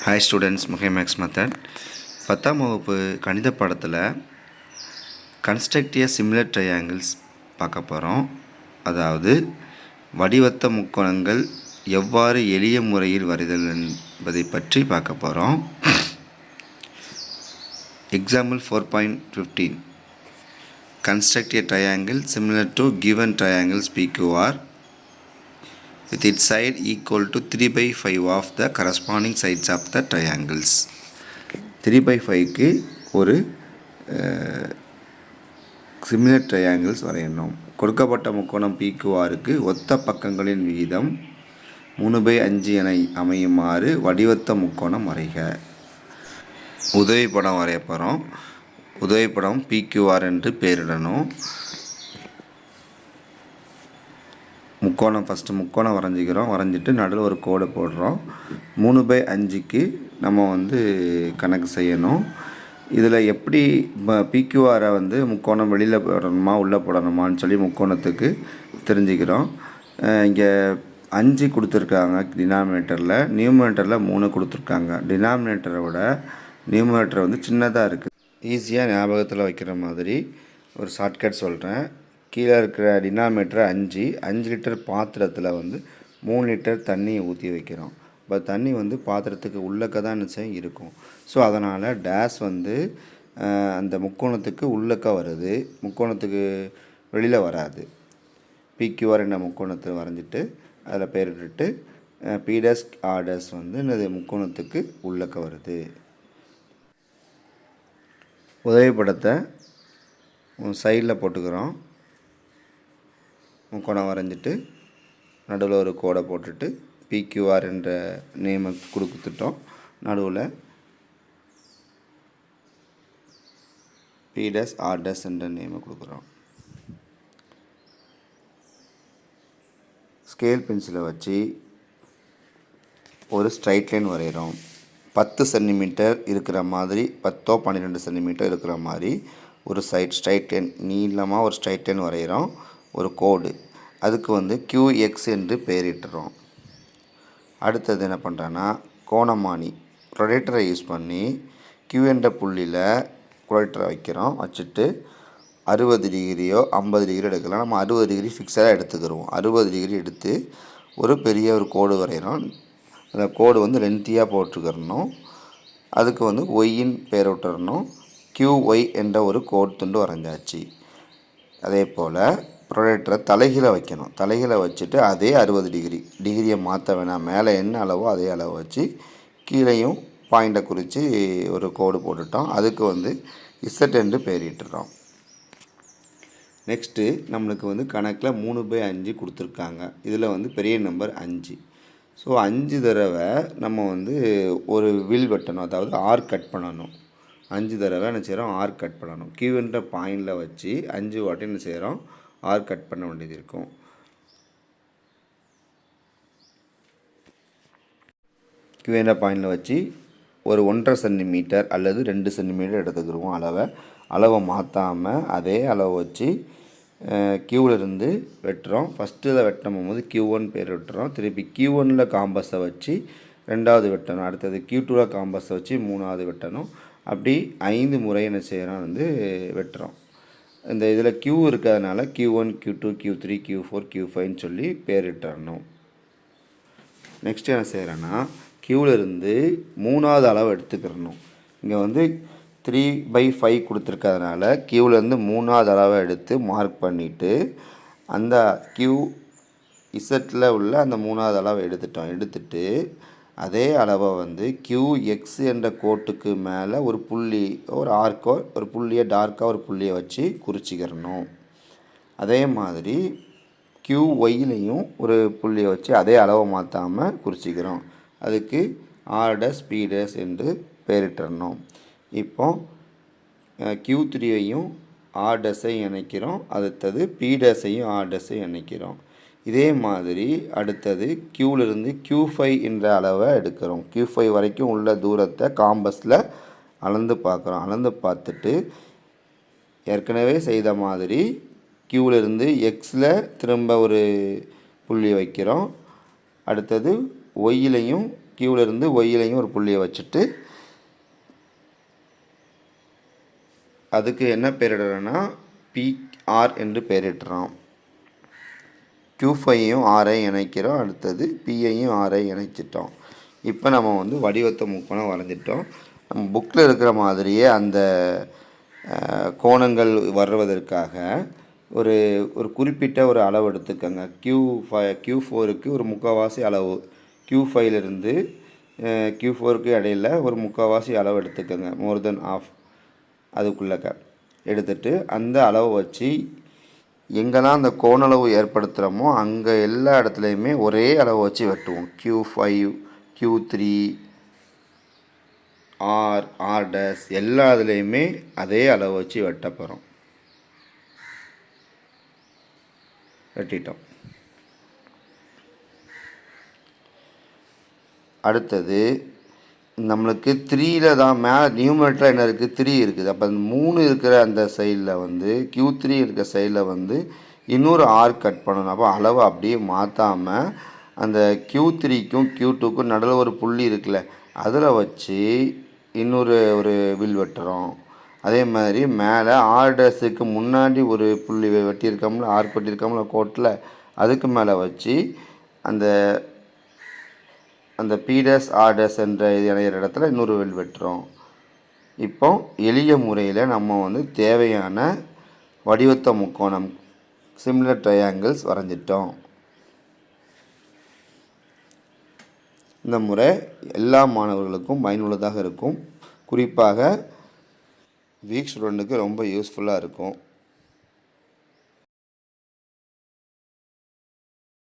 Hi students முகேமேக்ஸ் method பத்தாம் வகுப்பு கணித பாடத்தில் கன்ஸ்ட்ரக்டிய சிமிலர் ட்ரையாங்கிள்ஸ் பார்க்க போகிறோம் அதாவது வடிவத்த முக்கோணங்கள் எவ்வாறு எளிய முறையில் வரைதல் என்பதை பற்றி பார்க்க போகிறோம் example four point fifteen construct a triangle similar to given triangles PQR with its side equal to 3 by 5 of the corresponding sides of the triangles. 3 by 5க்கு ஒரு uh, சிமிலர் ட்ரையாங்கிள்ஸ் வரையணும். கொடுக்கப்பட்ட முக்கோணம் பிக்யூஆருக்கு ஒத்த பக்கங்களின் விகிதம் மூணு பை அஞ்சு என அமையுமாறு வடிவத்த முக்கோணம் வரைக. உதவி படம் வரைய போகிறோம் உதவி படம் பிக்யூஆர் என்று பெயரிடணும். முக்கோணம் ஃபஸ்ட்டு முக்கோணம் வரைஞ்சிக்கிறோம். வரைஞ்சிட்டு நடுவில் ஒரு கோடை போடுறோம். மூணு பை அஞ்சுக்கு நம்ம வந்து கணக்கு செய்யணும். இதில் எப்படி பிக்யூஆரை வந்து முக்கோணம் வெளியில் போடணுமா உள்ளே போடணுமான்னு சொல்லி முக்கோணத்துக்கு தெரிஞ்சுக்கிறோம். இங்கே அஞ்சு கொடுத்துருக்காங்க டினாமினேட்டரில் நியூமினேட்டரில் மூணு கொடுத்துருக்காங்க. டினாமினேட்டரை விட நியூமினேட்டர் வந்து சின்னதாக இருக்குது ஈஸியாக ஞாபகத்தில் வைக்கிற மாதிரி ஒரு ஷார்ட்கட் சொல்கிறேன் கீழே இருக்கிற டினாமீட்டர் அஞ்சு அஞ்சு லிட்டர் பாத்திரத்தில் வந்து மூணு லிட்டர் தண்ணியை ஊற்றி வைக்கிறோம். இப்போ தண்ணி வந்து பாத்திரத்துக்கு உள்ளக்க தான் நிச்சயம் இருக்கும். ஸோ அதனால் டேஸ் வந்து அந்த முக்கோணத்துக்கு உள்ளக்க வருது. முக்கோணத்துக்கு வெளியில் வராது. பிக்யூஆர் என்ற முக்கோணத்தை வரைஞ்சிட்டு அதில் பேரிட்டு பிடஸ் ஆர்டர்ஸ் வந்து இந்த முக்கோணத்துக்கு உள்ளக்க வருது. உதவி படத்தை சைடில் போட்டுக்கிறோம். முக்கோணம் வரைஞ்சிட்டு நடுவில் ஒரு கோடை போட்டுட்டு பிக்யூஆர் என்ற நேமை கொடுத்துட்டோம். நடுவில் பிடஸ் ஆர்டஸ் என்ற நேமை கொடுக்குறோம். ஸ்கேல் பென்சிலை வச்சு ஒரு ஸ்ட்ரைட் லைன் வரைகிறோம் பத்து சென்டிமீட்டர் இருக்கிற மாதிரி பத்தோ பன்னிரெண்டு சென்டிமீட்டர் இருக்கிற மாதிரி ஒரு சைட் ஸ்ட்ரைட் லைன் நீளமாக ஒரு ஸ்ட்ரைட் லைன் வரைகிறோம் ஒரு கோடு அதுக்கு வந்து கியூஎக்ஸ் என்று பெயரிட்டுறோம். அடுத்தது என்ன பண்ணுறேன்னா கோணமானி. ப்ரொடேட்டரை யூஸ் பண்ணி கியூ என்ற புள்ளியில் ப்ரொடேட்டரை வைக்கிறோம். வச்சுட்டு அறுபது டிகிரியோ ஐம்பது டிகிரி எடுக்கலாம். நம்ம அறுபது டிகிரி ஃபிக்ஸடாக எடுத்துக்கிறோம் அறுபது டிகிரி எடுத்து ஒரு பெரிய ஒரு கோடு வரைகிறோம் அந்த கோடு வந்து லென்த்தியாக போட்டுக்கிறணும் அதுக்கு வந்து ஒய்யின் பேர் விட்டுறணும். கியூஒய் என்ற ஒரு கோடு துண்டு வரைஞ்சாச்சு. அதே போல் ப்ரொடக்டரை தலைகீழ வைக்கணும். தலைகீழ வச்சுட்டு அதே அறுபது டிகிரி. டிகிரியை மாற்ற வேணாம். மேலே என்ன அளவோ அதே அளவு வச்சு கீழேயும் பாயிண்டை குறித்து ஒரு கோடு போட்டுட்டோம். அதுக்கு வந்து இசட் என்று பெயரிட்டுறோம் நெக்ஸ்ட்டு நம்மளுக்கு வந்து கணக்கில் மூணு பை அஞ்சு கொடுத்துருக்காங்க. இதில் வந்து பெரிய நம்பர் அஞ்சு. ஸோ அஞ்சு தடவை நம்ம வந்து ஒரு வில் வெட்டணும். அதாவது ஆர் கட் பண்ணணும். அஞ்சு தடவை என்ன செய்கிறோம் ஆர் கட் பண்ணணும். கியூன்ற பாயிண்டில் வச்சு அஞ்சு வாட்டி என்ன செய்கிறோம் ஆர் கட் பண்ண வேண்டியது இருக்கும். கியூன்ற பாயிண்டில் வச்சு ஒரு ஒன்றரை சென்டிமீட்டர் அல்லது ரெண்டு சென்டிமீட்டர் எடுத்துக்கிடுவோம் அளவை. அளவை மாற்றாமல் அதே அளவை வச்சு கியூவிலிருந்து வெட்டுறோம். ஃபஸ்ட்டில் வெட்டும் போது கியூ ஒன் பேர் வெட்டுறோம். திருப்பி கியூ ஒனில் காம்பஸை வச்சு ரெண்டாவது வெட்டணும். அடுத்தது கியூ டூவில் காம்பஸை வச்சு மூணாவது வெட்டணும். அப்படி ஐந்து முறை என்ன செய்கிறோம் வந்து வெட்டுறோம். இந்த இதில் கியூ இருக்கிறதுனால Q one Q two Q three Q four Q ஃபைவ்னு சொல்லி பேரிட்டரணும். நெக்ஸ்ட் என்ன செய்கிறேன்னா கியூவிலிருந்து மூணாவது அளவு எடுத்துக்கிறணும். இங்கே வந்து த்ரீ பை ஃபைவ் கொடுத்துருக்கறதுனால கியூவிலேருந்து மூணாவது அளவை எடுத்து மார்க் பண்ணிவிட்டு அந்த கியூ இசட்டில் உள்ள அந்த மூணாவது அளவை எடுத்துட்டோம். எடுத்துட்டு அதே அளவை வந்து கியூ எக்ஸ் என்ற கோட்டுக்கு மேலே ஒரு புள்ளி ஒரு ஆர்க்கோ ஒரு புள்ளியை டார்க்காக ஒரு புள்ளியை வச்சு குறிச்சிக்கிறணும். அதே மாதிரி கியூ ஒய்லையும் ஒரு புள்ளியை வச்சு அதே அளவை மாற்றாமல் குறிச்சிக்கிறோம். அதுக்கு ஆர்டஸ் பீடஸ் என்று பெயரிட்டுறணும். இப்போ கியூ த்ரீயையும் ஆர்டஸை இணைக்கிறோம். அடுத்தது பீடஸையும் ஆர்டஸை இணைக்கிறோம். இதே மாதிரி அடுத்தது க்யூவிலிருந்து க்யூ ஃபைவ் என்ற அளவை எடுக்கிறோம். க்யூ ஃபைவ் வரைக்கும் உள்ள தூரத்தை காம்பஸில் அளந்து பார்க்குறோம். அளந்து பார்த்துட்டு ஏற்கனவே செய்த மாதிரி க்யூவிலிருந்து எக்ஸில் திரும்ப ஒரு புள்ளி வைக்கிறோம். அடுத்தது ஒய்யிலையும் கியூவிலேருந்து ஒய்யிலையும் ஒரு புள்ளியை வச்சுட்டு அதுக்கு என்ன பெயரிடுறோன்னா பிஆர் என்று பெயரிடுறோம். க்யூ ஃபையும் ஆரை இணைக்கிறோம். அடுத்தது பிஐயும் ஆரை இணைச்சிட்டோம். இப்போ நம்ம வந்து வடிவத்தை முக்கோணம் வரைஞ்சிட்டோம். நம்ம புக்கில் இருக்கிற மாதிரியே அந்த கோணங்கள் வர்றதற்காக ஒரு ஒரு குறிப்பிட்ட ஒரு அளவு எடுத்துக்கோங்க. க்யூ ஃபை க்யூ ஃபோருக்கு ஒரு முக்கால்வாசி அளவு. க்யூ ஃபைவ்லேருந்து க்யூ ஃபோருக்கு இடையில ஒரு முக்கால்வாசி அளவு எடுத்துக்கோங்க. மோர் தென் ஆஃப் அதுக்குள்ளக்க. எடுத்துட்டு அந்த அளவை வச்சு எங்கெல்லாம் அந்த கோணளவு ஏற்படுத்துகிறோமோ அங்கே எல்லா இடத்துலையுமே ஒரே அளவு வச்சு வெட்டுவோம். Q five Q three R R days எல்லா இதுலேயுமே அதே அளவு வச்சு வெட்ட போகிறோம் வெட்டிட்டோம். அடுத்தது நம்மளுக்கு த்ரீயில் தான் மேலே நியூமரேட்டராக என்ன இருக்குது த்ரீ இருக்குது. அப்போ அந்த மூணு இருக்கிற அந்த சைடில் வந்து க்யூ த்ரீ இருக்கிற சைடில் வந்து இன்னொரு ஆர் கட் பண்ணணும். அப்போ அளவை அப்படியே மாற்றாமல் அந்த க்யூ த்ரீக்கும் க்யூ டூக்கும் நடுவில் ஒரு புள்ளி இருக்குல்ல அதில் வச்சு இன்னொரு ஒரு வில் வெட்டுறோம். அதே மாதிரி மேலே ஆர்டர்ஸுக்கு முன்னாடி ஒரு புள்ளி வெட்டியிருக்கோம்ல ஆர் வெட்டியிருக்கோம்ல கோட்டில் அதுக்கு மேலே வச்சு அந்த அந்த பீடஸ் ஆர்டர்ஸ் என்ற இது இணையிற இடத்துல இன்னொரு வில் வெட்டுறோம். இப்போ எளிய முறையில் நம்ம வந்து தேவையான வடிவத்த முக்கோணம் சிம்லர் ட்ரையாங்கிள்ஸ் வரைஞ்சிட்டோம். இந்த முறை எல்லா மாணவர்களுக்கும் பயனுள்ளதாக இருக்கும். குறிப்பாக வீக் ஸ்டூடெண்ட்டுக்கு ரொம்ப யூஸ்ஃபுல்லாக இருக்கும்.